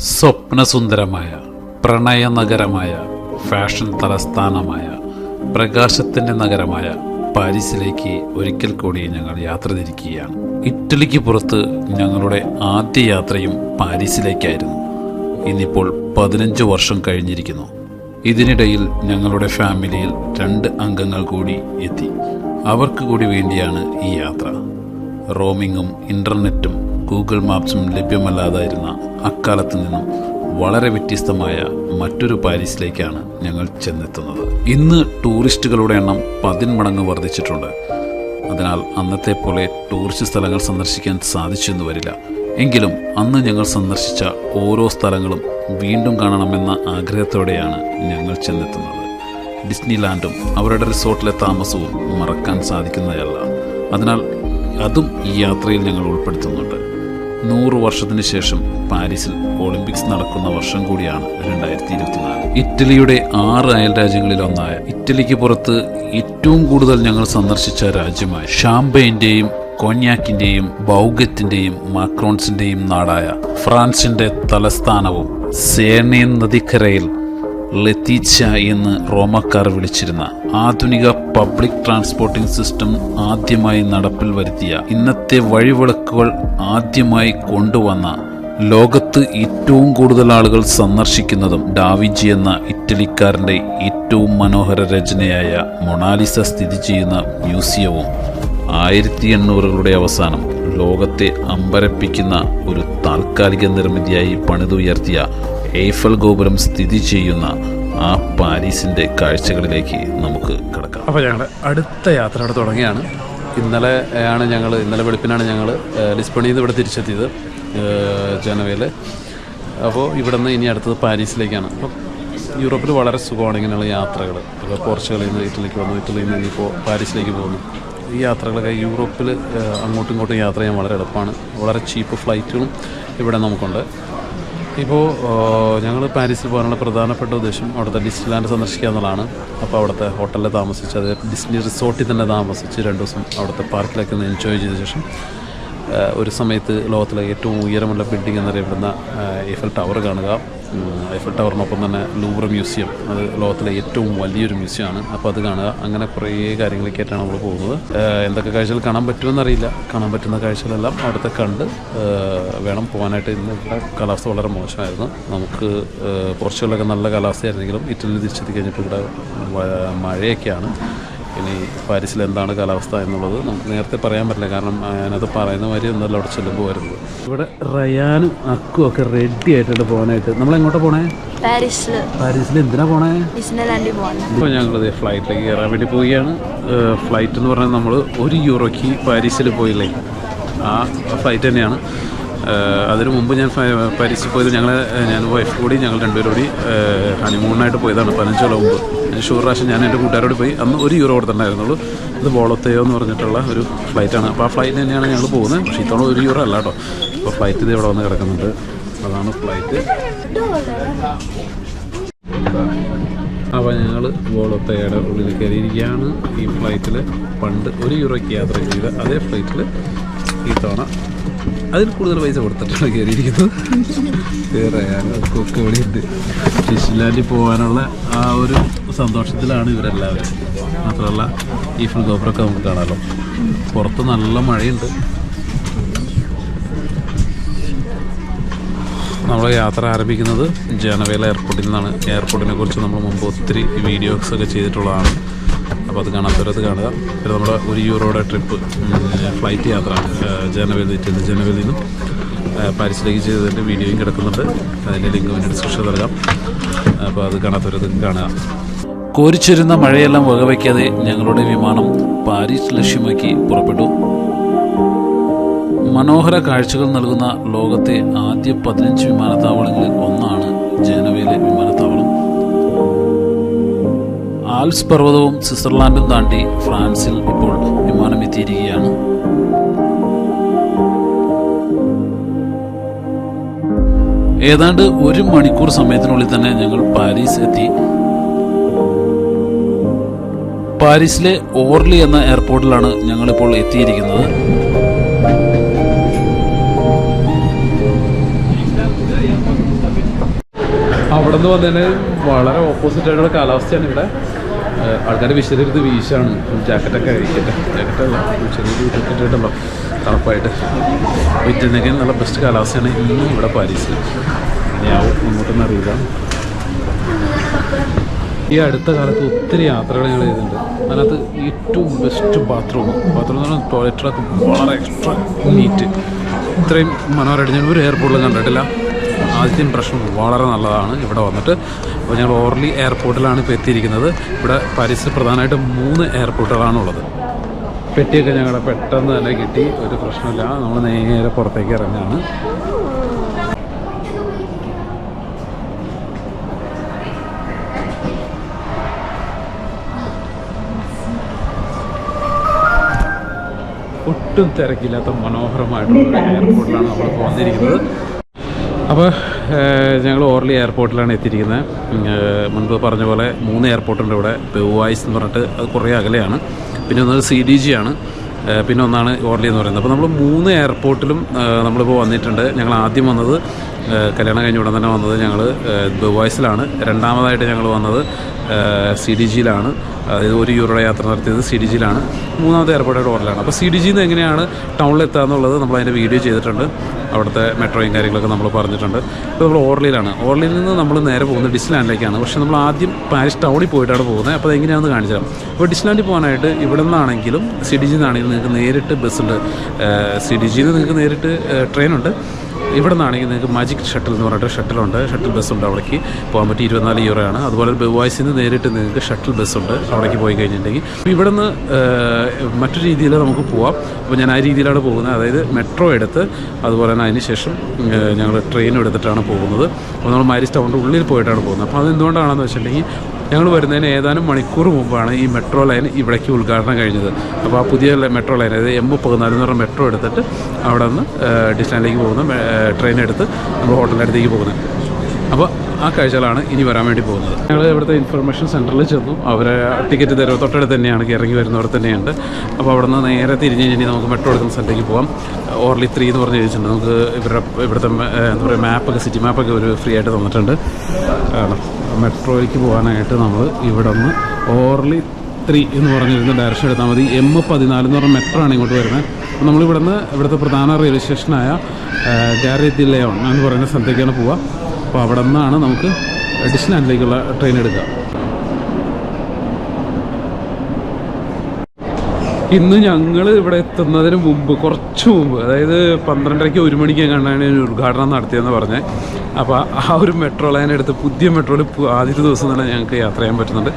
സ്വപ്നസുന്ദരമായ പ്രണയനഗരമായ fashion തലസ്ഥാനമായ പ്രകാശത്തിന്റെ നഗരമായ പാരീസിലേക്ക് ഒരിക്കൽ കൂടി ഞങ്ങൾ യാത്ര തിരിക്കുകയാണ്. ഇറ്റലിക്ക് പുറത്ത് ഞങ്ങളുടെ ആദ്യ യാത്രയും പാരീസിലേക്കായിരുന്നു. ഇന്നിപ്പോൾ പതിനഞ്ച് വർഷം കഴിഞ്ഞിരിക്കുന്നു. ഇതിനിടയിൽ ഞങ്ങളുടെ ഫാമിലിയിൽ രണ്ട് അംഗങ്ങൾ കൂടി എത്തി. അവർക്ക് കൂടി വേണ്ടിയാണ് ഈ യാത്ര. റോമിങ്ങും ഇന്റർനെറ്റും ഗൂഗിൾ മാപ്സും ലഭ്യമല്ലാതായിരുന്ന അക്കാലത്ത് നിന്നും വളരെ വ്യത്യസ്തമായ മറ്റൊരു പാരീസിലേക്കാണ് ഞങ്ങൾ ചെന്നെത്തുന്നത്. ഇന്ന് ടൂറിസ്റ്റുകളുടെ എണ്ണം പതിന്മടങ്ങ് വർദ്ധിച്ചിട്ടുണ്ട്. അതിനാൽ അന്നത്തെ പോലെ ടൂറിസ്റ്റ് സ്ഥലങ്ങൾ സന്ദർശിക്കാൻ സാധിച്ചെന്ന് വരില്ല. എങ്കിലും അന്ന് ഞങ്ങൾ സന്ദർശിച്ച ഓരോ സ്ഥലങ്ങളും വീണ്ടും കാണണമെന്ന ആഗ്രഹത്തോടെയാണ് ഞങ്ങൾ ചെന്നെത്തുന്നത്. ഡിസ്നിലാൻഡും അവരുടെ റിസോർട്ടിലെ താമസവും മറക്കാൻ സാധിക്കുന്നതല്ല. അതിനാൽ അതും ഈ യാത്രയിൽ ഞങ്ങൾ ഉൾപ്പെടുത്തുന്നുണ്ട്. നൂറ് വർഷത്തിന് ശേഷം പാരീസിൽ ഒളിമ്പിക്സ് നടക്കുന്ന വർഷം കൂടിയാണ് രണ്ടായിരത്തി ഇരുപത്തിനാല്. ഇറ്റലിയുടെ ആറ് അയൽ രാജ്യങ്ങളിലൊന്നായ ഇറ്റലിക്ക് പുറത്ത് ഏറ്റവും കൂടുതൽ ഞങ്ങൾ സന്ദർശിച്ച രാജ്യമായ ഷാംപെയിന്റെയും കോന്യാക്കിന്റെയും ബൗഗത്തിന്റെയും മാക്രോൺസിന്റെയും നാടായ ഫ്രാൻസിന്റെ തലസ്ഥാനവും സേനയും നദിക്കരയിൽ ലത്തീച്ച എന്ന് റോമക്കാർ വിളിച്ചിരുന്ന ആധുനിക പബ്ലിക് ട്രാൻസ്പോർട്ടിംഗ് സിസ്റ്റം ആദ്യമായി നടപ്പിൽ വരുത്തിയ ഇന്നത്തെ വഴിവിളക്കുകൾ ആദ്യമായി കൊണ്ടുവന്ന ലോകത്ത് ഏറ്റവും കൂടുതൽ ആളുകൾ സന്ദർശിക്കുന്നതും ഡാവിഞ്ചി എന്ന ഇറ്റലിക്കാരന്റെ ഏറ്റവും മനോഹര രചനയായ മൊണാലിസ സ്ഥിതി ചെയ്യുന്ന മ്യൂസിയവും ആയിരത്തി എണ്ണൂറുകളുടെ അവസാനം ലോകത്തെ അമ്പരപ്പിക്കുന്ന ഒരു താൽക്കാലിക നിർമ്മിതിയായി പണിതുയർത്തിയ എയ്ഫൽ ഗോപുരം സ്ഥിതി ചെയ്യുന്ന ആ പാരീസിന്റെ കാഴ്ചകളിലേക്ക് നമുക്ക് കിടക്കാം. അപ്പോൾ ഞങ്ങളുടെ അടുത്ത യാത്ര അവിടെ തുടങ്ങിയാണ് ഇന്നലെ ആണ് ഞങ്ങൾ ഇന്നലെ വെളുപ്പിനാണ് ഞങ്ങൾ ലിസ്ബണിയിൽ നിന്ന് ഇവിടെ തിരിച്ചെത്തിയത് ജനവയിൽ അപ്പോൾ ഇവിടെ നിന്ന് ഇനി അടുത്തത് പാരീസിലേക്കാണ്. അപ്പോൾ യൂറോപ്പിൽ വളരെ സുഖമാണ് ഇങ്ങനെയുള്ള യാത്രകൾ ഇപ്പോൾ പോർച്ചുഗലിൽ നിന്ന് ഇറ്റലിക്ക് വന്നു ഇറ്റലിയിൽ നിന്ന് ഇനിയിപ്പോൾ പാരീസിലേക്ക് പോകുന്നു. ഈ യാത്രകളൊക്കെ യൂറോപ്പിൽ അങ്ങോട്ടും ഇങ്ങോട്ടും യാത്ര ചെയ്യാൻ വളരെ എളുപ്പമാണ്. വളരെ ചീപ്പ് ഫ്ലൈറ്റുകളും ഇവിടെ നമുക്കുണ്ട്. ഇപ്പോൾ ഞങ്ങൾ പാരീസിൽ പോകാനുള്ള പ്രധാനപ്പെട്ട ഉദ്ദേശം അവിടുത്തെ ഡിസ്നിലാൻഡ് സന്ദർശിക്കുക എന്നുള്ളതാണ്. അപ്പോൾ അവിടുത്തെ ഹോട്ടലിൽ താമസിച്ച് അത് ഡിസ്നി റിസോർട്ടിൽ തന്നെ താമസിച്ച് രണ്ട് ദിവസം അവിടുത്തെ പാർക്കിലൊക്കെ ഒന്ന് എൻജോയ് ചെയ്ത ശേഷം ഒരു സമയത്ത് ലോകത്തിലെ ഏറ്റവും ഉയരമുള്ള ബിൽഡിംഗ് എന്നറിയപ്പെടുന്ന eiffel ടവർ കാണുക. ഐഫൽ ടവറിനൊപ്പം തന്നെ ലൂവർ മ്യൂസിയം അത് ലോകത്തിലെ ഏറ്റവും വലിയൊരു മ്യൂസിയമാണ് അപ്പോൾ അത് കാണുക. അങ്ങനെ കുറേ കാര്യങ്ങളൊക്കെയായിട്ടാണ് നമ്മൾ പോകുന്നത്. എന്തൊക്കെ കാഴ്ചകൾ കാണാൻ പറ്റുമെന്നറിയില്ല. കാണാൻ പറ്റുന്ന കാഴ്ചകളെല്ലാം അവിടുത്തെ കണ്ട് വേണം പോകാനായിട്ട്. ഇന്ന് കാലാവസ്ഥ വളരെ മോശമായിരുന്നു. നമുക്ക് ആ, നല്ല കാലാവസ്ഥയായിരുന്നെങ്കിലും ഇറ്റലി തിരിച്ചെത്തി കഴിഞ്ഞപ്പോൾ ഇവിടെ മഴയൊക്കെയാണ്. ഇനി പാരീസിൽ എന്താണ് കാലാവസ്ഥ എന്നുള്ളത് നമുക്ക് നേരത്തെ പറയാൻ പറ്റില്ല. കാരണം അതിനകത്ത് പറയുന്ന മാതിരി ഒന്നല്ല അവിടെ ചെല്ലുമ്പോൾ വരുന്നത്. ഇവിടെ റയാനും അക്കും ഒക്കെ റെഡി ആയിട്ടുണ്ട് പോകാനായിട്ട്. നമ്മൾ എങ്ങോട്ട് പോണേ? പാരീസിൽ. പാരീസിൽ എന്തിനാ പോണേ? ഇപ്പോൾ ഞങ്ങളിത് ഫ്ലൈറ്റിലേക്ക് കയറാൻ വേണ്ടി പോവുകയാണ്. ഫ്ലൈറ്റ് എന്ന് പറഞ്ഞാൽ നമ്മൾ ഒരു യൂറോയ്ക്ക് പാരീസിൽ പോയില്ലേ? ആ ഫ്ലൈറ്റ് തന്നെയാണ്. അതിനു മുമ്പ് ഞാൻ പാരീസിൽ പോയത് ഞങ്ങൾ ഞാൻ വൈഫ് കൂടി ഞങ്ങൾ രണ്ടുപേരും കൂടി ഹണിമൂണായിട്ട് പോയതാണ്. പതിനഞ്ച് കൊല്ലം മുമ്പ്. ഞാൻ ഷൂർ പ്രാവശ്യം ഞാൻ എന്റെ കൂട്ടുകാരോട് പോയി. അന്ന് ഒരു യൂറോ കൊടുത്തിട്ടുണ്ടായിരുന്നുള്ളൂ. അത് ബോളത്തെയോ എന്ന് പറഞ്ഞിട്ടുള്ള ഒരു ഫ്ലൈറ്റാണ് അപ്പോൾ ആ ഫ്ലൈറ്റ് തന്നെയാണ് ഞങ്ങൾ പോകുന്നത്. പക്ഷേ ഇത്തവണ ഒരു യൂറോ അല്ല കേട്ടോ. അപ്പോൾ ഫ്ലൈറ്റ് ഇത് ഇവിടെ വന്ന് കിടക്കുന്നുണ്ട്? അതാണ് ഫ്ലൈറ്റ് അപ്പോൾ ഞങ്ങൾ വോളത്തയുടെ ഉള്ളിൽ കയറിയിരിക്കുകയാണ്. ഈ ഫ്ലൈറ്റിൽ പണ്ട് ഒരു യൂറോയ്ക്ക് യാത്ര ചെയ്ത അതേ ഫ്ലൈറ്റിൽ ഈ തവണ അതിൽ കൂടുതൽ പൈസ കൊടുത്തിട്ടാണ് കയറിയിരിക്കുന്നത് വേറെ കൊക്ക് വിളിയുണ്ട് പോകാനുള്ള ആ ഒരു സന്തോഷത്തിലാണ് ഇവരെല്ലാവരും. മാത്രമല്ല ഈ ഫുൾ ഗോപുരമൊക്കെ നമുക്ക് കാണാമല്ലോ പുറത്ത് നല്ല മഴയുണ്ട്. നമ്മൾ യാത്ര ആരംഭിക്കുന്നത് ജനവേല എയർപോർട്ടിൽ നിന്നാണ്. എയർപോർട്ടിനെ കുറിച്ച് നമ്മൾ മുമ്പ് ഒത്തിരി വീഡിയോസ് ഒക്കെ ചെയ്തിട്ടുള്ളതാണ്. അപ്പോൾ അത് കാണാത്തവരത് കാണുക. പിന്നെ നമ്മുടെ ഒരു യൂറോയുടെ ട്രിപ്പ് ഫ്ലൈറ്റ് യാത്ര ജനവേല ചെയ്ത് ജനവേദിയിൽ നിന്നും പാരീസിലേക്ക് ചെയ്തതിന്റെ വീഡിയോയും കിടക്കുന്നുണ്ട്. അതിന്റെ ലിങ്ക് വേണ്ടി ഡിസ്ക്രിപ്ഷൻ നൽകാം. അപ്പോൾ അത് കാണാത്തവരത് കാണുക. കോരിച്ചിരുന്ന മഴയെല്ലാം വകവയ്ക്കാതെ ഞങ്ങളുടെ വിമാനം പാരീസ് ലക്ഷ്യമാക്കി പുറപ്പെട്ടു. മനോഹര കാഴ്ചകൾ നൽകുന്ന ലോകത്തെ ആദ്യ പതിനഞ്ച് വിമാനത്താവളങ്ങളിൽ ഒന്നാണ് ജനവയിലെ വിമാനത്താവളം. ആൽപ്സ് പർവതവും സ്വിറ്റ്സർലാൻഡും താണ്ടി ഫ്രാൻസിൽ ഇപ്പോൾ വിമാനം എത്തിയിരിക്കുകയാണ് ഏതാണ്ട് ഒരു മണിക്കൂർ സമയത്തിനുള്ളിൽ തന്നെ ഞങ്ങൾ പാരീസ് എത്തി. പാരീസിലെ ഓർലി എന്ന എയർപോർട്ടിലാണ് ഞങ്ങളിപ്പോൾ എത്തിയിരിക്കുന്നത്. അവിടെ നിന്ന് വന്നതിന് വളരെ ഓപ്പോസിറ്റ് ആയിട്ടുള്ള കാലാവസ്ഥയാണ് ഇവിടെ. ആൾക്കാർ വിശദീകരിച്ച് വീശാണ്. ജാക്കറ്റൊക്കെ കഴിക്കട്ടെ ജാക്കറ്റല്ല ചെറിയൊരു ജാക്കറ്റ് ഇട്ടല്ലോ തണുപ്പായിട്ട്. വിറ്റിനൊക്കെ നല്ല ബെസ്റ്റ് കാലാവസ്ഥയാണ് ഇന്നും ഇവിടെ പാരീസ്. ഇനിയാവും മുന്നോട്ടൊന്നും അറിയില്ല. ഈ അടുത്ത കാലത്ത് ഒത്തിരി യാത്രകൾ ഞങ്ങൾ ചെയ്തിട്ടുണ്ട്. അതിനകത്ത് ഏറ്റവും ബെസ്റ്റ് ബാത്റൂം ബാത്റൂം എന്ന് പറഞ്ഞാൽ ടോയ്ലറ്റൊക്കെ വളരെ എക്സ്ട്രാ നീറ്റ് ഇത്രയും മനോഹരമായിട്ട് ഞാൻ ഒരു എയർപോർട്ടിലും കണ്ടിട്ടില്ല. ആദ്യത്തെ ഇംപ്രഷൻ വളരെ നല്ലതാണ്. ഇവിടെ വന്നിട്ട് അപ്പോൾ ഞങ്ങൾ ഓർലി എയർപോർട്ടിലാണ് ഇപ്പോൾ എത്തിയിരിക്കുന്നത്. ഇവിടെ പാരീസിൽ പ്രധാനമായിട്ടും മൂന്ന് എയർപോർട്ടുകളാണ് ഉള്ളത് പെട്ടിയൊക്കെ ഞങ്ങളുടെ പെട്ടെന്ന് തന്നെ കിട്ടി. ഒരു പ്രശ്നമില്ല. നമ്മൾ നേരെ പുറത്തേക്ക് ഇറങ്ങാണ്. ഒട്ടും തിരക്കില്ലാത്ത മനോഹരമായിട്ടുള്ള എയർപോർട്ടിലാണ് നമ്മൾ വന്നിരിക്കുന്നത് അപ്പോൾ ഞങ്ങൾ ഓർലി എയർപോർട്ടിലാണ് എത്തിയിരിക്കുന്നത്. മുൻപ് പറഞ്ഞ പോലെ മൂന്ന് എയർപോർട്ടുണ്ട് ഇവിടെ. പെവായ്സ് എന്ന് പറഞ്ഞിട്ട് അത് കുറേ അകലെയാണ്. പിന്നെ ഒന്നത് സി ഡി ജി ആണ്. പിന്നെ ഒന്നാണ് ഓർലി എന്ന് പറയുന്നത്. അപ്പോൾ നമ്മൾ മൂന്ന് എയർപോർട്ടിലും നമ്മളിപ്പോൾ വന്നിട്ടുണ്ട്. ഞങ്ങൾ ആദ്യം വന്നത് കല്യാണം കഴിഞ്ഞ ഉടൻ തന്നെ വന്നത് ഞങ്ങൾ ദുബായ്സിലാണ്. രണ്ടാമതായിട്ട് ഞങ്ങൾ വന്നത് സി ഡി ജിയിലാണ്. അതായത് ഒരു യൂറോയുടെ യാത്ര നടത്തിയത് സി ഡി ജിയിലാണ്. മൂന്നാമത്തെ എയർപോർട്ടായിട്ട് ഓർലാണ് അപ്പോൾ സി ഡി ജിയിൽ നിന്ന് എങ്ങനെയാണ് ടൗണിൽ എത്തുക എന്നുള്ളത് നമ്മൾ അതിന്റെ വീഡിയോ ചെയ്തിട്ടുണ്ട്. അവിടുത്തെ മെട്രോയും കാര്യങ്ങളൊക്കെ നമ്മൾ പറഞ്ഞിട്ടുണ്ട്. ഇപ്പോൾ നമ്മൾ ഓർലിയിലാണ്. ഓർലിയിൽ നിന്ന് നമ്മൾ നേരെ പോകുന്നത് ഡിസ്ലാൻഡിലേക്കാണ് പക്ഷേ നമ്മൾ ആദ്യം പാരീസ് ടൗണിൽ പോയിട്ടാണ് പോകുന്നത്. അപ്പോൾ അതെങ്ങനെയാണെന്ന് കാണിച്ചു തരാം. അപ്പോൾ ഡിസ്ലാൻഡിൽ പോകാനായിട്ട് ഇവിടെ നിന്നാണെങ്കിലും സി ഡി ജിയിൽ നിന്നാണെങ്കിലും നിങ്ങൾക്ക് നേരിട്ട് ബസ്സുണ്ട്. സി ഡി ജിയിൽ നിന്ന് നിങ്ങൾക്ക് നേരിട്ട് ട്രെയിനുണ്ട്. ഇവിടെ നിന്നാണെങ്കിൽ നിങ്ങൾക്ക് മാജിക് ഷട്ടിൽ എന്ന് പറഞ്ഞിട്ട് ഷട്ടിലുണ്ട് ഷട്ടിൽ ബസ്സുണ്ട് അവിടേക്ക് പോകാൻ പറ്റി ഇരുപത്തിനാല് യൂറോ ആണ് അതുപോലെ ബെവായ്സിൽ നിന്ന് നേരിട്ട് നിങ്ങൾക്ക് ഷട്ടിൽ ബസ്സുണ്ട് അവിടേക്ക് പോയി കഴിഞ്ഞിട്ടുണ്ടെങ്കിൽ. അപ്പോൾ ഇവിടെ നിന്ന് മറ്റു രീതിയിൽ നമുക്ക് പോവാം. അപ്പോൾ ഞാൻ ആ രീതിയിലാണ് പോകുന്നത്. അതായത് മെട്രോ എടുത്ത് അതുപോലെ തന്നെ അതിന് ശേഷം ഞങ്ങൾ ട്രെയിൻ എടുത്തിട്ടാണ് പോകുന്നത്. അപ്പോൾ നമ്മൾ മാരിസ് ടൗണിന്റെ ഉള്ളിൽ പോയിട്ടാണ് പോകുന്നത്. അപ്പോൾ അത് എന്തുകൊണ്ടാണെന്ന് വെച്ചിട്ടുണ്ടെങ്കിൽ ഞങ്ങൾ വരുന്നതിന് ഏതാനും മണിക്കൂർ മുമ്പാണ് ഈ മെട്രോ ലൈൻ ഇവിടേക്ക് ഉദ്ഘാടനം കഴിഞ്ഞത്. അപ്പോൾ ആ പുതിയ മെട്രോ ലൈൻ അതായത് എം പതിനാല് എന്ന് പറഞ്ഞ മെട്രോ എടുത്തിട്ട് അവിടെ നിന്ന് ഡിസ്റ്റാൻഡിലേക്ക് പോകുന്ന ട്രെയിൻ എടുത്ത് നമ്മൾ ഹോട്ടലിന്റെ അടുത്തേക്ക് പോകുന്നത് അപ്പോൾ ആ കാഴ്ചകളാണ് ഇനി വരാൻ വേണ്ടി പോകുന്നത്. ഞങ്ങൾ ഇവിടുത്തെ ഇൻഫർമേഷൻ സെന്ററിൽ ചെന്നു. അവരെ ടിക്കറ്റ് തരുമോ തൊട്ടടുത്ത് തന്നെയാണ് ഇറങ്ങി വരുന്നവർ തന്നെയുണ്ട്. അപ്പോൾ അവിടെ നിന്ന് നേരെ തിരിഞ്ഞ് കഴിഞ്ഞാൽ നമുക്ക് മെട്രോ എടുക്കുന്ന സ്ഥലത്തേക്ക് പോകാം ഓർലി ത്രീ എന്ന് പറഞ്ഞ് ചോദിച്ചിട്ടുണ്ട്. നമുക്ക് ഇവരുടെ ഇവിടുത്തെ എന്താ പറയുക മാപ്പൊക്കെ സിറ്റി മാപ്പൊക്കെ ഒരു ഫ്രീ ആയിട്ട് തന്നിട്ടുണ്ട്. മെട്രോയ്ക്ക് പോകാനായിട്ട് നമ്മൾ ഇവിടെ നിന്ന് ഓർലി ത്രീ എന്ന് പറഞ്ഞിരുന്ന ഡയറക്ഷൻ എടുത്താൽ മതി. എം പതിനാല് എന്ന് പറഞ്ഞ മെട്രോ ആണ് ഇങ്ങോട്ട് വരുന്നത്. അപ്പോൾ നമ്മളിവിടുന്ന് ഇവിടുത്തെ പ്രധാന റെയിൽവേ സ്റ്റേഷനായ ഗാരി ദി ലെയോൺ എന്ന് പറയുന്ന സ്ഥലത്തേക്കാണ് പോവുക അപ്പോൾ അവിടെ നിന്നാണ് നമുക്ക് ഡിസ്ലാൻഡിലേക്കുള്ള ട്രെയിൻ എടുക്കുക. ഇന്ന് ഞങ്ങൾ ഇവിടെ എത്തുന്നതിന് മുമ്പ് കുറച്ച് മുമ്പ് അതായത് പന്ത്രണ്ടരയ്ക്ക് ഒരു മണിക്ക് കണ്ടാണ് ഞാൻ ഉദ്ഘാടനം നടത്തിയെന്ന് പറഞ്ഞത്. അപ്പോൾ ആ ഒരു മെട്രോ ലൈൻ എടുത്ത് പുതിയ മെട്രോയിൽ ആദ്യത്തെ ദിവസം തന്നെ ഞങ്ങൾക്ക് യാത്ര ചെയ്യാൻ പറ്റുന്നുണ്ട്.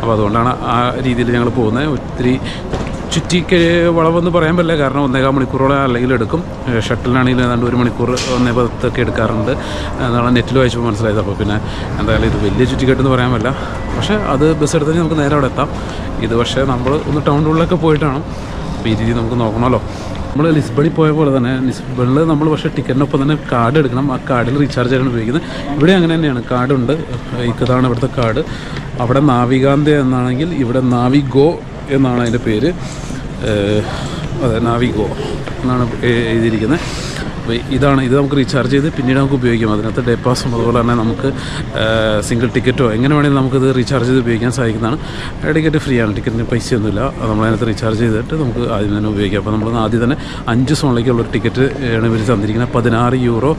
അപ്പോൾ അതുകൊണ്ടാണ് ആ രീതിയിൽ ഞങ്ങൾ പോകുന്നത്. ഒത്തിരി ചുറ്റിക്ക് വളവെന്ന് പറയാൻ പറ്റില്ല. കാരണം ഒന്നേകാൽ മണിക്കൂറോളം അല്ലെങ്കിൽ എടുക്കും. ഷട്ടിലാണെങ്കിൽ ഏതാണ്ട് ഒരു മണിക്കൂർ ഒന്നേ പത്തൊക്കെ എടുക്കാറുണ്ട്. എന്നാണ് നെറ്റിൽ വായിച്ചപ്പോൾ മനസ്സിലായത്. അപ്പോൾ പിന്നെ എന്തായാലും ഇത് വലിയ ചുറ്റിക്കെട്ടെന്ന് പറയാൻ പറ്റില്ല. പക്ഷേ അത് ബസ് എടുത്താൽ നമുക്ക് നേരെ അവിടെ എത്താം. ഇത് പക്ഷേ നമ്മൾ ഒന്ന് ടൗണിലൊക്കെ പോയിട്ടാണ്. അപ്പോൾ ഈ രീതി നമുക്ക് നോക്കണമല്ലോ. നമ്മൾ ലിസ്ബണിൽ പോയ പോലെ തന്നെ ലിസ്ബണിൽ നമ്മൾ പക്ഷേ ടിക്കറ്റിനൊപ്പം തന്നെ കാർഡ് എടുക്കണം. ആ കാർഡിൽ റീചാർജ് ചെയ്യാൻ ഉപയോഗിക്കുന്നത്. ഇവിടെ അങ്ങനെ തന്നെയാണ്. കാർഡുണ്ട്. ഇതാണ് ഇവിടുത്തെ കാർഡ്. അവിടെ നാവികാന്ത എന്നാണെങ്കിൽ ഇവിടെ നാവിഗോ എന്നാണ് അതിന്റെ പേര്. അതെ നാവിഗോ എന്നാണ് എഴുതിയിരിക്കുന്നത്. അപ്പോൾ ഇതാണ് ഇത് നമുക്ക് റീചാർജ് ചെയ്ത് പിന്നീട് നമുക്ക് ഉപയോഗിക്കാം. അതിനകത്ത് ഡേ പാസും അതുപോലെ തന്നെ നമുക്ക് സിംഗിൾ ടിക്കറ്റോ എങ്ങനെ വേണമെങ്കിലും നമുക്കിത് റീചാർജ് ചെയ്ത് ഉപയോഗിക്കാൻ സാധിക്കുന്നതാണ്. ടിക്കറ്റ് ഫ്രീ ആണ്. ടിക്കറ്റിന് പൈസയൊന്നുമില്ല. നമ്മളതിനകത്ത് റീചാർജ് ചെയ്തിട്ട് നമുക്ക് ആദ്യം തന്നെ ഉപയോഗിക്കാം. അപ്പോൾ നമ്മൾ ആദ്യം തന്നെ അഞ്ച് സോണിലേക്കുള്ള ഒരു ടിക്കറ്റ് ആണ് ഇവർ തന്നിരിക്കുന്നത് പതിനാറ് യൂറോ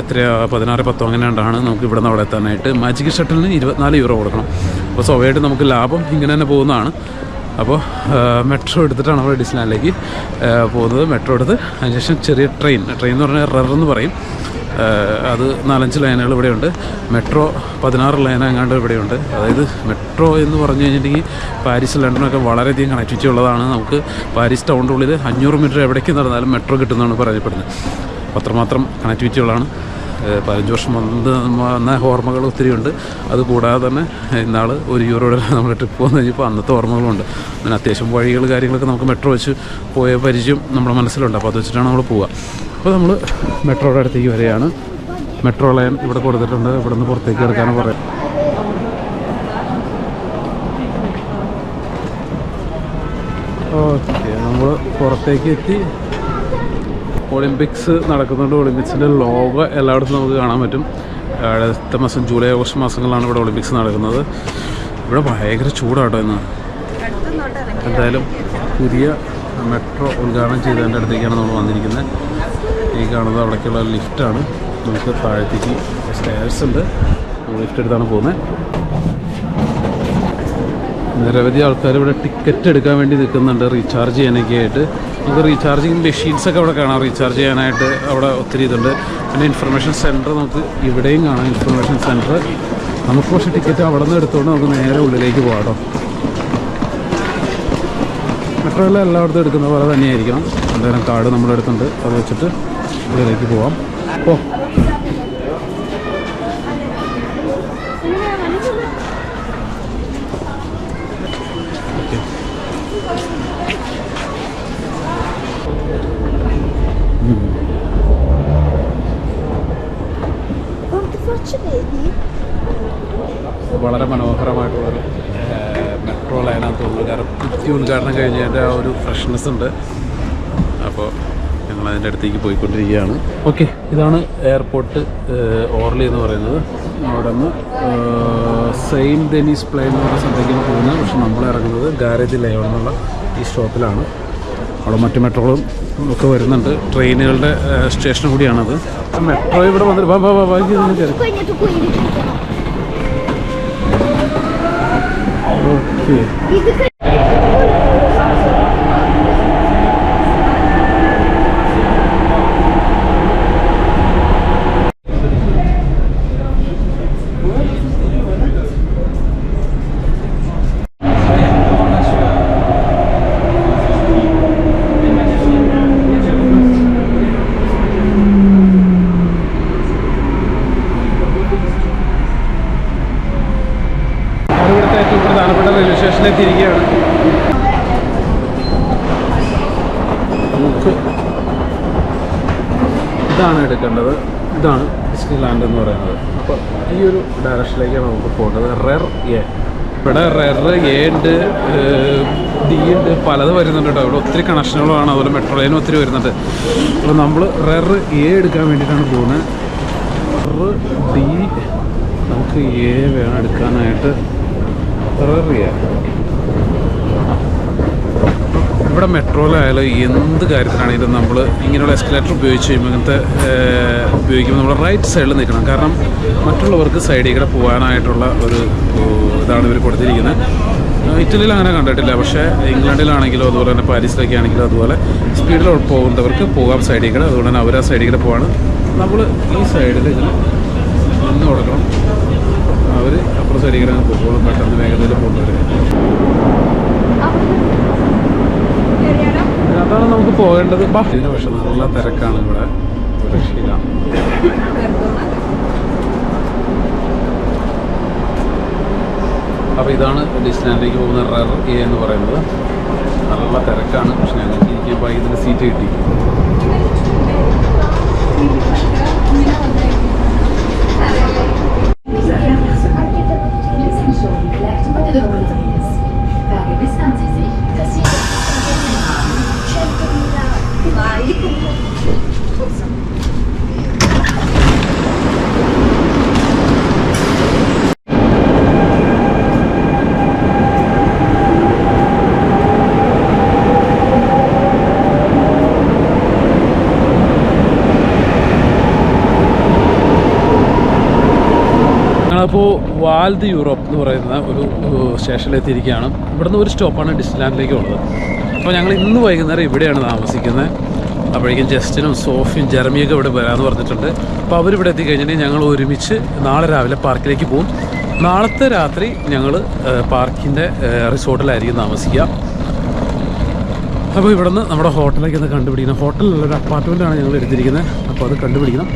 എത്രയാ പതിനാറ് പത്തോ അങ്ങനെയാണ്ടാണ് നമുക്ക് ഇവിടെ നിന്ന് അവിടെ എത്താനായിട്ട്. മാജിക് ഷട്ടിലിന് ഇരുപത്തിനാല് യൂറോ കൊടുക്കണം. അപ്പോൾ സ്വാഭാവികമായിട്ട് നമുക്ക് ലാഭം ഇങ്ങനെ തന്നെ പോകുന്നതാണ്. അപ്പോൾ മെട്രോ എടുത്തിട്ടാണ് നമ്മൾ ഡിസ്ലാൻഡിലേക്ക് പോകുന്നത്. മെട്രോ എടുത്ത് അതിനുശേഷം ചെറിയ ട്രെയിൻ ട്രെയിൻ എന്ന് പറഞ്ഞാൽ റെർ എന്ന് പറയും. അത് നാലഞ്ച് ലൈനുകൾ ഇവിടെയുണ്ട്. മെട്രോ പതിനാറ് ലൈൻ എങ്ങാണ്ട് ഇവിടെയുണ്ട്. അതായത് മെട്രോ എന്ന് പറഞ്ഞു കഴിഞ്ഞിട്ടുണ്ടെങ്കിൽ പാരീസ് ലണ്ടനൊക്കെ വളരെയധികം കണക്ടിവിറ്റി ഉള്ളതാണ്. നമുക്ക് പാരീസ് ടൗണിന്റെ ഉള്ളിൽ അഞ്ഞൂറ് മീറ്റർ എവിടേക്ക് നടന്നാലും മെട്രോ കിട്ടുന്നതാണ് പറയപ്പെടുന്നത് അത്രമാത്രം കണക്റ്റിവിറ്റി ഉള്ളതാണ്. ഏഹ് പതിനഞ്ച് വർഷം വന്ന് വന്ന ഓർമ്മകൾ ഒത്തിരി ഉണ്ട്. അതുകൂടാതെ തന്നെ ഇന്നാൾ ഒരു യൂറോയുടെ നമ്മൾ ട്രിപ്പ് വന്നു കഴിഞ്ഞപ്പോൾ അന്നത്തെ ഓർമ്മകളുണ്ട് അങ്ങനെ അത്യാവശ്യം വഴികൾ കാര്യങ്ങളൊക്കെ നമുക്ക് മെട്രോ വെച്ച് പോയ പരിചയം നമ്മുടെ മനസ്സിലുണ്ട്. അപ്പോൾ അത് വെച്ചിട്ടാണ് നമ്മൾ പോവുക അപ്പോൾ നമ്മൾ മെട്രോയുടെ അടുത്തേക്ക് വരികയാണ്. മെട്രോ ലൈൻ ഇവിടെ കൊടുത്തിട്ടുണ്ട്. ഇവിടെ നിന്ന് പുറത്തേക്ക് എടുക്കാനും പറയാം. ഓക്കെ നമ്മൾ പുറത്തേക്ക് എത്തി. ഒളിമ്പിക്സ് നടക്കുന്നുണ്ട്. ഒളിമ്പിക്സിന്റെ ലോഗോ എല്ലായിടത്തും നമുക്ക് കാണാൻ പറ്റും. അടുത്ത മാസം ജൂലൈ ഓഗസ്റ്റ് മാസങ്ങളിലാണ് ഇവിടെ ഒളിമ്പിക്സ് നടക്കുന്നത്. ഇവിടെ ഭയങ്കര ചൂടാട്ടോ ഇന്ന്. എന്തായാലും പുതിയ മെട്രോ ഉദ്ഘാടനം ചെയ്തതിന്റെ അടുത്തേക്കാണ് നമ്മൾ വന്നിരിക്കുന്നത്. ഈ കാണുന്നത് അവിടേക്കുള്ള ലിഫ്റ്റാണ് നമുക്ക് താഴത്തേക്ക് സ്റ്റേഴ്സ് ഉണ്ട്. നമ്മൾ ലിഫ്റ്റ് എടുത്താണ് പോകുന്നത്. നിരവധി ആൾക്കാർ ഇവിടെ ടിക്കറ്റ് എടുക്കാൻ വേണ്ടി നിൽക്കുന്നുണ്ട്. റീചാർജ് ചെയ്യാനൊക്കെ ആയിട്ട് നമുക്ക് റീചാർജിങ് മെഷീൻസ് ഒക്കെ അവിടെ കാണാം. റീചാർജ് ചെയ്യാനായിട്ട് അവിടെ ഒത്തിരി ഇതുണ്ട്. പിന്നെ ഇൻഫർമേഷൻ സെന്റർ നമുക്ക് ഇവിടെയും കാണാം. ഇൻഫർമേഷൻ സെന്റർ നമുക്ക് പക്ഷേ ടിക്കറ്റ് അവിടെ നിന്ന് എടുത്തുകൊണ്ട് നമുക്ക് നേരെ ഉള്ളിലേക്ക് പോകാം മെട്രോ മെട്രോയിൽ എല്ലായിടത്തും എടുക്കുന്ന പോലെ തന്നെയായിരിക്കണം. എന്തായാലും കാർഡ് നമ്മുടെ അടുത്തുണ്ട്. അത് വെച്ചിട്ട് ഉള്ളിലേക്ക് പോവാം. ഓ വളരെ മനോഹരമായിട്ടുള്ളൊരു മെട്രോ ലൈനാണ് തോന്നുന്നു കാരണം കുത്തി ഉദ്ഘാടനം കഴിഞ്ഞതിന്റെ ആ ഒരു ഫ്രഷ്നെസ് ഉണ്ട്. അപ്പോൾ ഞങ്ങൾ അതിന്റെ അടുത്തേക്ക് പോയിക്കൊണ്ടിരിക്കുകയാണ്. ഓക്കെ ഇതാണ് എയർപോർട്ട് ഓർലി എന്ന് പറയുന്നത്. അവിടെ നിന്ന് സെയിന്റ് ഡെനീസ് പ്ലെയിൻ എന്ന് പറഞ്ഞ സ്ഥലത്തേക്കാണ് പോകുന്നത്. പക്ഷെ നമ്മൾ ഇറങ്ങുന്നത് ഗാരേജ് ലൈവ് എന്നുള്ള ഈ സ്റ്റോപ്പിലാണ്. അവിടെ മറ്റു മെട്രോകളും ഒക്കെ വരുന്നുണ്ട്. ട്രെയിനുകളുടെ സ്റ്റേഷൻ കൂടിയാണത്. മെട്രോ ഇവിടെ വന്നിട്ട് Thank you. ഇവിടെ റെറ് എ ഉണ്ട് ഡി ഉണ്ട് പലത് വരുന്നുണ്ട് കേട്ടോ. ഇവിടെ ഒത്തിരി കണക്ഷനുകളാണ്. അതുപോലെ മെട്രോ ലൈനും ഒത്തിരി വരുന്നുണ്ട്. അപ്പോൾ നമ്മൾ റെറ് എ എടുക്കാൻ വേണ്ടിയിട്ടാണ് പോകുന്നത് റെറ് ഡി നമുക്ക് എ വേണം എടുക്കാനായിട്ട്. റെറിയാണ് ഇവിടെ മെട്രോയിലായാലും എന്ത് കാര്യത്തിലാണെങ്കിലും നമ്മൾ ഇങ്ങനെയുള്ള എസ്കലേറ്റർ ഉപയോഗിച്ച് കഴിയുമ്പോൾ ഇങ്ങനത്തെ ഉപയോഗിക്കുമ്പോൾ നമ്മൾ റൈറ്റ് സൈഡിൽ നിൽക്കണം. കാരണം മറ്റുള്ളവർക്ക് സൈഡിൽ കൂടെ പോകാനായിട്ടുള്ള ഒരു ഇതാണ് ഇവർ കൊടുത്തിരിക്കുന്നത്. ഇറ്റലിയിൽ അങ്ങനെ കണ്ടിട്ടില്ല. പക്ഷേ ഇംഗ്ലണ്ടിലാണെങ്കിലും അതുപോലെ തന്നെ പാരീസിലൊക്കെ ആണെങ്കിലും അതുപോലെ സ്പീഡിൽ പോകുന്നവർക്ക് പോകാം സൈഡിൽ കൂടെ. അതുകൊണ്ട് തന്നെ അവർ ആ സൈഡിൽ കൂടെ പോവാണ്. നമ്മൾ ഈ സൈഡിൽ ഇങ്ങനെ നിന്ന് കൊടുക്കണം. അവർ അപ്പുറം സൈഡിൽ കൂടെ അങ്ങ് പോകും. പെട്ടെന്ന് വേഗതയിൽ പോകുന്നവർ അതാണ് നമുക്ക് പോകേണ്ടത്. ഇതിന് പക്ഷെ നല്ല തിരക്കാണ് ഇവിടെ. രക്ഷയില്ല. അപ്പോൾ ഇതാണ് ഡിസ്റ്റാൻഡിലേക്ക് പോകുന്ന റർ എ എന്ന് പറയുന്നത്. നല്ല തിരക്കാണ്. പക്ഷെ ഞങ്ങൾക്ക് ഇരിക്കാൻ ഇതിന് സീറ്റ് കിട്ടി. Vergewissern 100.000 Vai. ഞങ്ങളപ്പോൾ വാൽദ് യൂറോപ്പ് എന്ന് പറയുന്ന ഒരു സ്റ്റേഷനിലെത്തിയിരിക്കുകയാണ് ഇവിടുന്ന് ഒരു സ്റ്റോപ്പാണ് ഡിസ്ലാൻഡിലേക്ക് ഉള്ളത് അപ്പോൾ ഞങ്ങൾ ഇന്ന് വൈകുന്നേരം ഇവിടെയാണ് താമസിക്കുന്നത്. അപ്പോഴേക്കും ജസ്റ്റിനും സോഫിയും ജെറമിയൊക്കെ ഇവിടെ വരാമെന്ന് പറഞ്ഞിട്ടുണ്ട്. അപ്പോൾ അവരിവിടെ എത്തിക്കഴിഞ്ഞിട്ടുണ്ടെങ്കിൽ ഞങ്ങൾ ഒരുമിച്ച് നാളെ രാവിലെ പാർക്കിലേക്ക് പോകും. നാളത്തെ രാത്രി ഞങ്ങൾ പാർക്കിന്റെ റിസോർട്ടിലായിരിക്കും താമസിക്കുക. അപ്പോൾ ഇവിടുന്ന് നമ്മുടെ ഹോട്ടലേക്ക് ഒന്ന് കണ്ടുപിടിക്കണം. ഹോട്ടലിലുള്ള ഒരു അപ്പാർട്ട്മെന്റാണ് ഞങ്ങൾ എടുത്തിരിക്കുന്നത്. അപ്പോൾ അത് കണ്ടുപിടിക്കണം.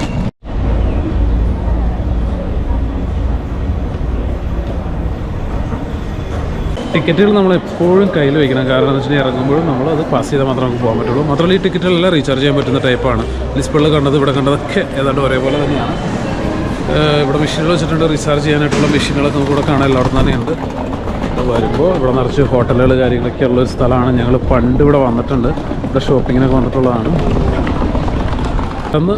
ടിക്കറ്റുകൾ നമ്മൾ എപ്പോഴും കയ്യിൽ വയ്ക്കണം. കാരണം എന്ന് വെച്ചിട്ടുണ്ടെങ്കിൽ ഇറങ്ങുമ്പോഴും നമ്മൾ അത് പാസ് ചെയ്താൽ മാത്രമേ നമുക്ക് പോകാൻ പറ്റുള്ളൂ. മാത്രമല്ല ഈ ടിക്കറ്റുകളെല്ലാം റീചാർജ് ചെയ്യാൻ പറ്റുന്ന ടൈപ്പാണ് ലിസ്പിളിൽ കണ്ടത് ഇവിടെ കണ്ടതൊക്കെ ഏതാണ്ട് ഒരേപോലെ തന്നെയാണ്. ഇവിടെ മെഷീനുകൾ വെച്ചിട്ടുണ്ട്. റീചാർജ് ചെയ്യാനായിട്ടുള്ള മെഷീനുകളൊക്കെ നമുക്ക് ഇവിടെ കാണാൻ എല്ലായിടത്തും തന്നെയുണ്ട് വരുമ്പോൾ ഇവിടെ നിറച്ച് ഹോട്ടലുകൾ കാര്യങ്ങളൊക്കെ ഉള്ള ഒരു സ്ഥലമാണ്. ഞങ്ങൾ പണ്ട് ഇവിടെ വന്നിട്ടുണ്ട്. ഇവിടെ ഷോപ്പിങ്ങിനൊക്കെ വന്നിട്ടുള്ളതാണ്. അന്ന്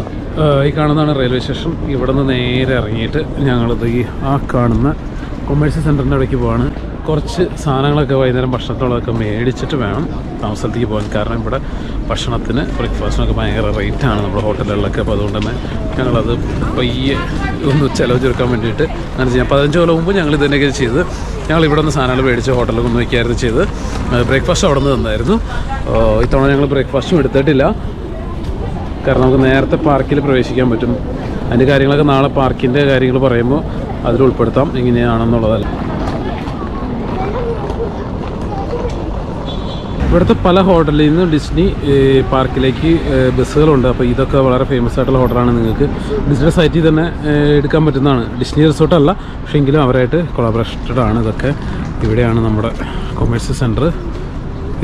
ഈ കാണുന്നതാണ് റെയിൽവേ സ്റ്റേഷൻ ഇവിടെ നിന്ന് നേരെ ഇറങ്ങിയിട്ട് ഞങ്ങളിത് ഈ ആ കാണുന്ന കൊമേഴ്സ്യൽ സെന്ററിന്റെ ഇടയ്ക്ക് പോവാണ്. കുറച്ച് സാധനങ്ങളൊക്കെ വൈകുന്നേരം ഭക്ഷണത്തോളൊക്കെ മേടിച്ചിട്ട് വേണം താമസത്തേക്ക് പോകാൻ. കാരണം ഇവിടെ ഭക്ഷണത്തിന് ബ്രേക്ക്ഫാസ്റ്റിനൊക്കെ ഭയങ്കര റേറ്റാണ് നമ്മുടെ ഹോട്ടലുകളിലൊക്കെ. അപ്പോൾ അതുകൊണ്ട് തന്നെ ഞങ്ങളത് പയ്യെ ഒന്ന് ചിലവ് ചുരുക്കാൻ വേണ്ടിയിട്ട് അങ്ങനെ ചെയ്യാം. പതിനഞ്ച് കൊല്ലം മുമ്പ് ഞങ്ങൾ ഇതിനൊക്കെ ചെയ്ത് ഞങ്ങൾ ഇവിടെ നിന്ന് സാധനങ്ങൾ മേടിച്ച് ഹോട്ടലിൽ കൊണ്ടു വയ്ക്കായിരുന്നു ചെയ്ത്. ബ്രേക്ക്ഫാസ്റ്റ് അവിടെ നിന്ന് തന്നായിരുന്നു. ഇത്തവണ ഞങ്ങൾ ബ്രേക്ക്ഫാസ്റ്റും എടുത്തിട്ടില്ല. കാരണം നമുക്ക് നേരത്തെ പാർക്കിൽ പ്രവേശിക്കാൻ പറ്റും. അതിന്റെ കാര്യങ്ങളൊക്കെ നാളെ പാർക്കിന്റെ കാര്യങ്ങൾ പറയുമ്പോൾ അതിൽ ഉൾപ്പെടുത്താം. എങ്ങനെയാണെന്നുള്ളതല്ല ഇവിടുത്തെ പല ഹോട്ടലിൽ നിന്ന് ഡിസ്നി പാർക്കിലേക്ക് ബസ്സുകളുണ്ട്. അപ്പോൾ ഇതൊക്കെ വളരെ ഫേമസ് ആയിട്ടുള്ള ഹോട്ടലാണ് നിങ്ങൾക്ക് ഡിസ്നിയുടെ സൈറ്റിൽ തന്നെ എടുക്കാൻ പറ്റുന്നതാണ്. ഡിസ്നി റിസോർട്ടല്ല അല്ല പക്ഷേ എങ്കിലും അവരായിട്ട് കൊളാബറേറ്റഡാണ് ഇതൊക്കെ. ഇവിടെയാണ് നമ്മുടെ കൊമേഴ്സ് സെന്റർ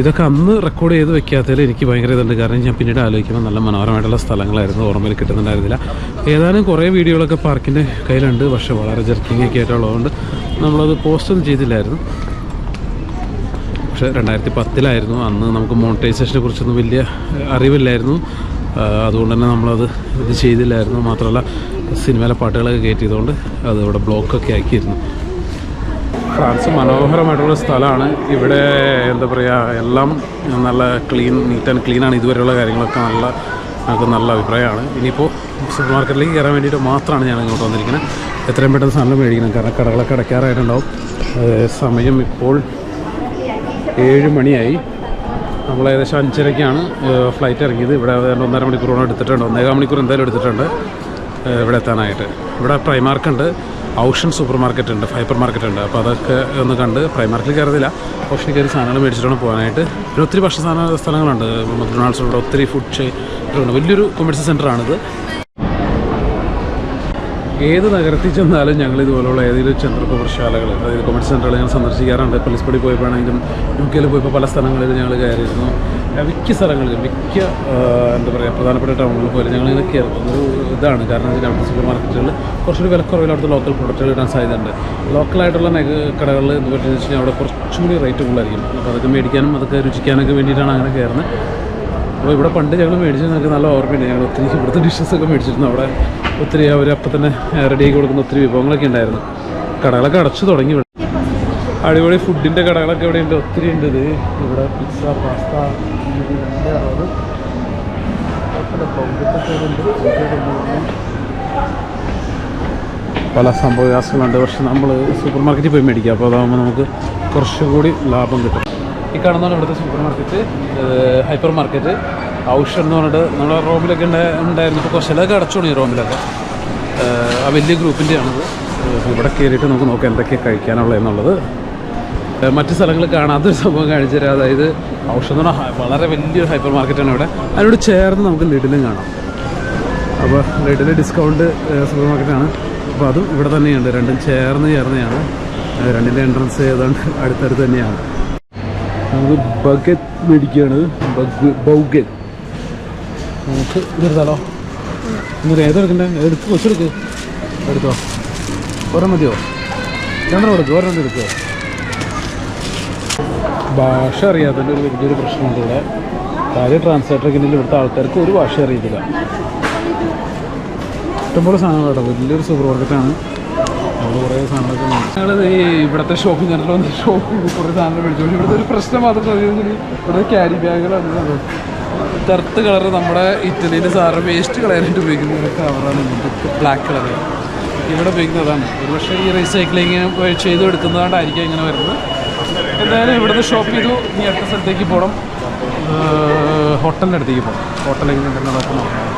ഇതൊക്കെ അന്ന് റെക്കോർഡ് ചെയ്ത് വെക്കാത്തതിൽ എനിക്ക് ഭയങ്കര ഇതുണ്ട്. കാരണം ഞാൻ പിന്നീട് ആലോചിക്കുമ്പോൾ നല്ല മനോഹരമായിട്ടുള്ള സ്ഥലങ്ങളായിരുന്നു. ഓർമ്മയിൽ കിട്ടുന്നുണ്ടായിരുന്നില്ല. ഏതാനും കുറേ വീഡിയോകളൊക്കെ പാർക്കിന്റെ കയ്യിലുണ്ട്. പക്ഷേ വളരെ ജർക്കിംഗ് ഒക്കെ ആയിട്ടുള്ളതുകൊണ്ട് നമ്മളത് പോസ്റ്റൊന്നും ചെയ്തില്ലായിരുന്നു. പക്ഷേ രണ്ടായിരത്തി പത്തിലായിരുന്നു അന്ന് നമുക്ക് മോണിറ്റൈസേഷനെ കുറിച്ചൊന്നും വലിയ അറിവില്ലായിരുന്നു. അതുകൊണ്ട് തന്നെ നമ്മളത് ഇത് ചെയ്തില്ലായിരുന്നു. മാത്രമല്ല സിനിമയിലെ പാട്ടുകളൊക്കെ കയറ്റിയതുകൊണ്ട് അത് ഇവിടെ ബ്ലോക്കൊക്കെ ആക്കിയിരുന്നു. ഫ്രാൻസ് മനോഹരമായിട്ടുള്ള സ്ഥലമാണ്. ഇവിടെ എന്താ പറയുക എല്ലാം നല്ല ക്ലീൻ നീറ്റ് ആൻഡ് ക്ലീനാണ് ഇതുവരെയുള്ള കാര്യങ്ങളൊക്കെ നല്ല നമുക്ക് നല്ല അഭിപ്രായമാണ്. ഇനിയിപ്പോൾ സൂപ്പർ മാർക്കറ്റിലേക്ക് കയറാൻ വേണ്ടിയിട്ട് മാത്രമാണ് ഞാൻ ഇങ്ങോട്ട് വന്നിരിക്കുന്നത്. എത്രയും പെട്ടെന്ന് സാധനം മേടിക്കണം. കാരണം കടകളൊക്കെ അടയ്ക്കാറായിട്ടുണ്ടാവും. സമയം ഇപ്പോൾ ഏഴ് മണിയായി. നമ്മൾ ഏകദേശം അഞ്ചരയ്ക്കാണ് ഫ്ലൈറ്റ് ഇറങ്ങിയത്. ഇവിടെ ഒന്നര മണിക്കൂറോളം എടുത്തിട്ടുണ്ട്. ഒന്നേകാൽ മണിക്കൂർ എന്തായാലും എടുത്തിട്ടുണ്ട്. ഇവിടെ എത്താനായിട്ട്. ഇവിടെ പ്രൈമാർക്ക് ഉണ്ട്. ഔഷൻ സൂപ്പർ മാർക്കറ്റ് ഉണ്ട് ഫൈബർ മാർക്കറ്റ് ഉണ്ട്. അപ്പോൾ അതൊക്കെ ഒന്ന് കണ്ട് പ്രൈമാർക്കിൽ കയറുന്നില്ല ഔഷനിൽ കയറി സാധനങ്ങൾ മേടിച്ചിട്ടാണ് പോകാനായിട്ട്. പിന്നെ ഒത്തിരി ഭക്ഷണ സാധന സ്ഥലങ്ങളുണ്ട്. മക്ഡൊണാൾഡ്സ് ഉണ്ട്. ഒത്തിരി ഫുഡ് ഉണ്ട് വലിയൊരു കൊമേഴ്സ്യൽ സെന്ററാണിത് ഏത് നഗരത്തിൽ ചെന്നാലും ഞങ്ങൾ ഇതുപോലുള്ള ഏതെങ്കിലും ചന്ദ്രപ്രവർശാലകൾ അതായത് കൊമേഴ്സ് സെന്ററുകൾ ഞങ്ങൾ സന്ദർശിക്കാറുണ്ട്. ലിസ്ബണിൽ പോയപ്പോഴാണെങ്കിലും യു കെയിൽ പോയപ്പോൾ പല സ്ഥലങ്ങളിൽ ഞങ്ങൾ കയറിയിരുന്നു. മിക്ക സ്ഥലങ്ങളിലും മിക്ക എന്താ പറയുക പ്രധാനപ്പെട്ട ടൗണുകളിൽ പോലും ഞങ്ങളിങ്ങനെ കയറുന്നത് ഒരു ഇതാണ് കാരണം വെച്ചാൽ സൂപ്പർ മാർക്കറ്റുകൾ കുറച്ചുകൂടി വിലക്കുറവിൽ അവിടുത്തെ ലോക്കൽ പ്രൊഡക്റ്റുകൾ കിട്ടാൻ സാധ്യതയുണ്ട്. ലോക്കലായിട്ടുള്ള കടകളിൽ എന്ന് വെച്ച് കഴിഞ്ഞാൽ അവിടെ കുറച്ചുകൂടി റേറ്റ് കൂടുതലായിരിക്കും. അപ്പോൾ അതൊക്കെ മേടിക്കാനും അതൊക്കെ രുചിക്കാനൊക്കെ വേണ്ടിയിട്ടാണ് അങ്ങനെ കയറുന്നത്. അപ്പോൾ ഇവിടെ പണ്ട് ഞങ്ങൾ മേടിച്ചത് നല്ല ഓർമ്മയുണ്ട്. ഞങ്ങൾ ഒത്തിരി ഇവിടുത്തെ ഡിഷസ് ഒക്കെ മേടിച്ചിരുന്നു. അവിടെ ഒത്തിരി അവർ അപ്പം തന്നെ റെഡി ആയി കൊടുക്കുന്ന ഒത്തിരി വിഭവങ്ങളൊക്കെ ഉണ്ടായിരുന്നു. കടകളൊക്കെ അടച്ചു തുടങ്ങി ഇവിടെ. അടിപൊളി ഫുഡിന്റെ കടകളൊക്കെ ഇവിടെ ഉണ്ട് ഒത്തിരി ഉണ്ട് ഇത്. ഇവിടെ പിസ്സ പാസ്ത പല സംഭവ വികാസങ്ങളുണ്ട്. പക്ഷെ നമ്മൾ സൂപ്പർ മാർക്കറ്റിൽ പോയി മേടിക്കുക അപ്പോൾ അതാകുമ്പോൾ നമുക്ക് കുറച്ചുകൂടി ലാഭം കിട്ടും. ഈ കാണുന്നതാണ് ഇവിടുത്തെ supermarket hypermarket Auchan എന്ന് പറഞ്ഞിട്ട് നമ്മുടെ റോമിലൊക്കെ ഉണ്ടാ- ഉണ്ടായിരുന്നു ഇപ്പോൾ കുറച്ചിലൊക്കെ ഈ റോമിലൊക്കെ. ആ വലിയ ഗ്രൂപ്പിന്റെയാണത് ഇവിടെ കയറിയിട്ട് നമുക്ക് നോക്കാം എന്തൊക്കെയാണ് കഴിക്കാനുള്ളത് എന്നുള്ളത്. മറ്റ് സ്ഥലങ്ങൾ കാണാത്തൊരു സംഭവം കാണിച്ചു തരാം. അതായത് ഔഷധം എന്ന് പറഞ്ഞാൽ വളരെ വലിയൊരു ഹൈപ്പർ മാർക്കറ്റാണ് ഇവിടെ. അതിനോട് ചേർന്ന് നമുക്ക് ലിഡിലും കാണാം. അപ്പോൾ ലിഡിൽ ഡിസ്കൗണ്ട് സൂപ്പർ മാർക്കറ്റാണ് അപ്പോൾ അതും ഇവിടെ തന്നെയുണ്ട്. രണ്ടും ചേർന്ന് ചേർന്നെയാണ്. രണ്ടിന്റെ എൻട്രൻസ് ഏതാണ്ട് അടുത്തടുത്ത് തന്നെയാണ്. നമുക്ക് ബക്കറ്റ് മേടിക്കുകയാണ്. ബഗ് ബൗഗൻ നമുക്ക് ഇതെടുത്താലോ എന്നിട്ട് ഏതെടുക്കണ്ടേ കൊച്ചെടുക്ക് എടുത്തോ ഒരെണ്ണം മതിയോ? രണ്ടെണ്ണം എടുക്കുക ഒരെണ്ണം എടുക്കുക ഭാഷ അറിയാത്തതിന്റെ ഒരു വലിയൊരു പ്രശ്നമുണ്ട് ഇവിടെ. കാര്യം ട്രാൻസ്ലേറ്ററൊക്കെ ഉണ്ടെങ്കിൽ ഇവിടുത്തെ ആൾക്കാർക്ക് ഒരു ഭാഷ അറിയത്തില്ല. ഇഷ്ടംപോലെ സാധനങ്ങൾ കേട്ടോ. വലിയൊരു സൂപ്പർ മാർക്കറ്റാണ് അവിടെ കുറേ സാധനങ്ങളൊക്കെ ഞങ്ങൾ ഈ ഇവിടുത്തെ ഷോപ്പിംഗ് സെന്ററിൽ വന്ന് ഷോപ്പിംഗ് കുറേ സാധനങ്ങൾ മേടിച്ചു. ഇവിടുത്തെ ഒരു പ്രശ്നം മാത്രം ഇവിടെ ക്യാരി ബാഗുകളാണ് കറുത്ത കളർ നമ്മുടെ ഇറ്റലിയിൽ സാറ് വേസ്റ്റ് കളയാനായിട്ട് ഉപയോഗിക്കുന്ന ഒരു കവറാണ് ബ്ലാക്ക് കളർ ഇവിടെ ഉപയോഗിക്കുന്നതാണ് ഒരു പക്ഷേ ഈ റീസൈക്ലിങ് ചെയ്ത് എടുക്കുന്നതുകൊണ്ടായിരിക്കും ഇങ്ങനെ വരുന്നത്. എന്തായാലും ഇവിടുന്ന് ഷോപ്പ് ചെയ്തു. ഇനി അടുത്ത സ്ഥലത്തേക്ക് പോകണം ഹോട്ടലിന്റെ അടുത്തേക്ക് പോകണം ഹോട്ടലിൽ നിന്ന് നോക്കണം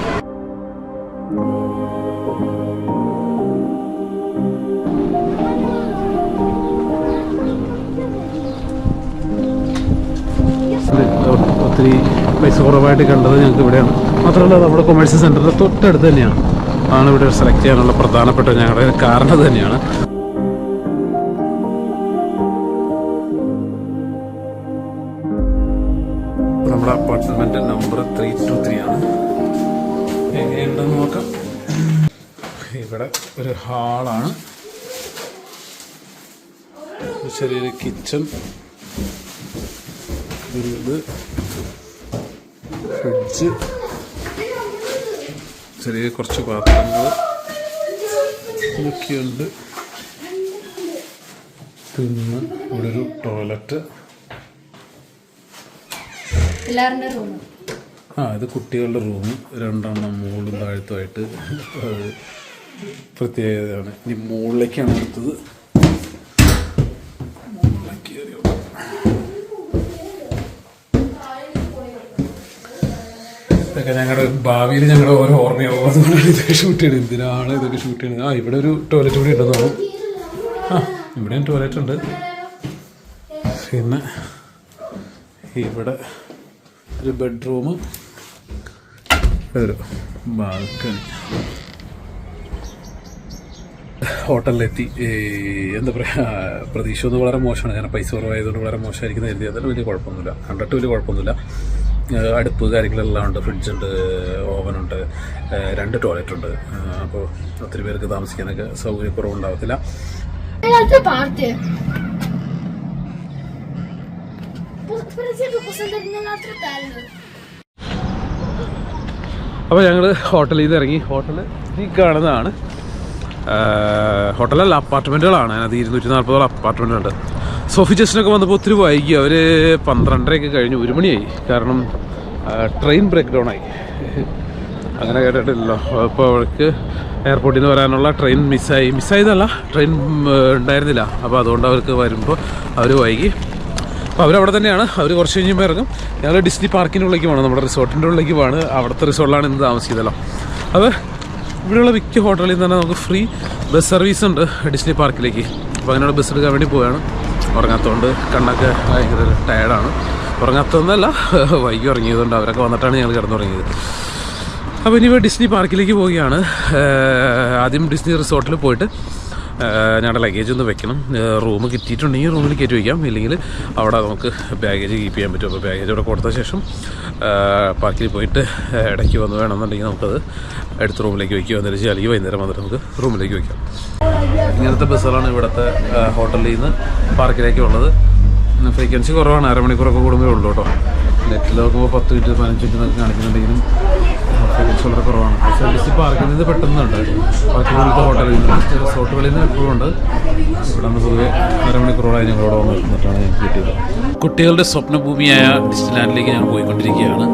ഒത്തിരി പൈസ കുറവായിട്ട് കണ്ടത് ഞങ്ങൾക്ക് ഇവിടെയാണ്. മാത്രമല്ല നമ്മുടെ കൊമേഴ്സ്യൽ സെന്ററിന്റെ തൊട്ടടുത്ത് തന്നെയാണ്. ആണ് ഇവിടെ സെലക്ട് ചെയ്യാനുള്ള പ്രധാനപ്പെട്ട ഞങ്ങളുടെ കാരണം തന്നെയാണ്. നമ്മുടെ apartment number three two three ആണ്. എങ്ങനെയുണ്ടെന്ന് നോക്കാം. ഇവിടെ ഒരു ഹാളാണ്. ചെറിയൊരു കിച്ചൺ ഒരു കുറച്ച് പാത്രങ്ങൾ ഇതൊക്കെയുണ്ട്. പിന്നെ ഇവിടെ ഒരു ടോയ്ലറ്റ്. ആ ഇത് കുട്ടികളുടെ റൂം. രണ്ടെണ്ണം മുകളിലും താഴത്തുമായിട്ട്. പ്രത്യേകതയാണ്. ഇനി മുകളിലേക്കാണ് അടുത്തത് മുകളിലേക്ക് കയറി നോക്കാം. ഇതൊക്കെ ഞങ്ങളുടെ ഭാവിയിൽ ഞങ്ങൾ ഓരോ ഓർമ്മയാവും. അതുകൊണ്ടാണ് ഇതൊക്കെ ഷൂട്ട് ചെയ്യണം എന്തിനാണ് ഇതൊക്കെ ഷൂട്ട് ചെയ്യണത്? ആ ഇവിടെ ഒരു ടോയ്ലറ്റ് കൂടി ഉണ്ടെന്ന് തോന്നും ആ ഇവിടെയും ടോയ്ലറ്റ് ഉണ്ട്. പിന്നെ ഇവിടെ ഒരു ബെഡ്റൂം ഒരു ബാൽക്കണി ഹോട്ടലിലെത്തി. എന്താ പറയുക പ്രതീക്ഷ ഒന്നും വളരെ മോശമാണ്. കാരണം പൈസ കുറവായതുകൊണ്ട് വളരെ മോശമായിരിക്കുന്ന കരുതി. അതിൽ വലിയ കുഴപ്പമൊന്നുമില്ല. കണ്ടിട്ട് വലിയ കുഴപ്പമൊന്നുമില്ല. അടുപ്പ് കാര്യങ്ങളെല്ലാം ഉണ്ട് ഫ്രിഡ്ജുണ്ട് ഓവനുണ്ട് രണ്ട് ടോയ്ലറ്റ് ഉണ്ട് അപ്പോൾ ഒത്തിരി പേർക്ക് താമസിക്കാനൊക്കെ സൗകര്യക്കുറവുണ്ടാവത്തില്ല. അപ്പോൾ ഞങ്ങൾ ഹോട്ടലിൽ നിന്ന് ഇറങ്ങി. ഹോട്ടൽ ഈ കാണുന്നതാണ്. ഹോട്ടലല്ല അപ്പാർട്ട്മെന്റുകളാണ് അതിനകത്ത് ഇരുന്നൂറ്റി നാൽപ്പതോളം അപ്പാർട്ട്മെന്റുണ്ട് സോഫി ജസ്റ്റിനൊക്കെ വന്നപ്പോൾ ഒത്തിരി വൈകി. അവർ പന്ത്രണ്ടരയൊക്കെ കഴിഞ്ഞ് ഒരു മണിയായി. കാരണം ട്രെയിൻ ബ്രേക്ക് ഡൗൺ ആയി. അങ്ങനെ കേട്ടിട്ടില്ലല്ലോ. അപ്പോൾ അവൾക്ക് എയർപോർട്ടിൽ നിന്ന് വരാനുള്ള ട്രെയിൻ മിസ്സായി. മിസ്സായതല്ല ട്രെയിൻ ഉണ്ടായിരുന്നില്ല. അപ്പോൾ അതുകൊണ്ട് അവർക്ക് വരുമ്പോൾ അവർ വൈകി. അപ്പോൾ അവരവിടെ തന്നെയാണ്. അവർ കുറച്ച് കഴിഞ്ഞുമ്പോൾ ഇറങ്ങും. ഞങ്ങൾ ഡിസ്നി പാർക്കിന്റെ ഉള്ളിലേക്ക് പോകണം നമ്മുടെ റിസോർട്ടിന്റെ ഉള്ളിലേക്ക് പോവാണ് അവിടുത്തെ റിസോർട്ടിലാണ് ഇന്ന് താമസിക്കുന്നതല്ലോ. അപ്പോൾ ഇവിടെയുള്ള മിക്ക ഹോട്ടലിൽ നിന്ന് തന്നെ നമുക്ക് ഫ്രീ ബസ് സർവീസ് ഉണ്ട് ഡിസ്നി പാർക്കിലേക്ക്. അപ്പോൾ അങ്ങനെയുള്ള ബസ് എടുക്കാൻ വേണ്ടി പോവുകയാണ്. ഉറങ്ങാത്തതുകൊണ്ട് കണ്ണൊക്കെ ഭയങ്കര ടയർഡാണ് ഉറങ്ങാത്തതൊന്നല്ല വൈകി ഉറങ്ങിയതുകൊണ്ട് അവരൊക്കെ വന്നിട്ടാണ് ഞങ്ങൾ കിടന്നുറങ്ങിയത്. അപ്പോൾ ഇനി ഡിസ്നി പാർക്കിലേക്ക് പോവുകയാണ്. ആദ്യം ഡിസ്നി റിസോർട്ടിൽ പോയിട്ട് ഞങ്ങളുടെ ലഗേജ് ഒന്ന് വെക്കണം. റൂം കിട്ടിയിട്ടുണ്ടെങ്കിൽ റൂമിൽ കയറ്റി വയ്ക്കാം. ഇല്ലെങ്കിൽ അവിടെ നമുക്ക് ബാഗേജ് കീപ്പ് ചെയ്യാൻ പറ്റും. അപ്പോൾ ബാഗേജ് അവിടെ കൊടുത്ത ശേഷം പാർക്കിൽ പോയിട്ട് ഇടയ്ക്ക് വന്ന് വേണമെന്നുണ്ടെങ്കിൽ നമുക്കത് അടുത്ത റൂമിലേക്ക് വയ്ക്കുക എന്നിട്ട് അല്ലെങ്കിൽ വൈകുന്നേരം വന്നിട്ട് നമുക്ക് റൂമിലേക്ക് വയ്ക്കാം. ഇങ്ങനത്തെ ബസ്സുകളാണ് ഇവിടുത്തെ ഹോട്ടലിൽ നിന്ന് പാർക്കിലേക്ക് ഉള്ളത്. ഫ്രീക്വൻസി കുറവാണ് അരമണിക്കൂറൊക്കെ കൂടുമ്പോൾ ഉള്ളൂ കേട്ടോ. നെറ്റിൽ നോക്കുമ്പോൾ പത്ത് മിനിറ്റ് പതിനഞ്ച് മിനിറ്റ് എന്നൊക്കെ കാണിക്കുന്നുണ്ടെങ്കിലും ഫ്രീക്വൻസി വളരെ കുറവാണ്. സർവീസ് ഡിസ്റ്റി പാർക്കിൽ നിന്ന് പെട്ടെന്നുണ്ട്. പാർക്കിലുള്ള ഹോട്ടലിൽ നിന്ന് റിസോർട്ടുകളിൽ നിന്ന് എപ്പോഴും ഉണ്ട്. ഇവിടെ നിന്ന് പൊതുവെ അരമണിക്കൂറോളായി ഞങ്ങളോട് വന്ന് നിന്നിട്ടാണ് ഞാൻ കിട്ടിയത്. കുട്ടികളുടെ സ്വപ്നഭൂമിയായ ഡിസ്റ്റ്ലാൻഡിലേക്ക് ഞങ്ങൾ പോയിക്കൊണ്ടിരിക്കുകയാണ്.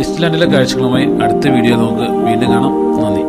ഡിസ്റ്റ്ലാൻഡിലെ കാഴ്ചകളുമായി അടുത്ത വീഡിയോ നമുക്ക് വീണ്ടും കാണാം. നന്ദി.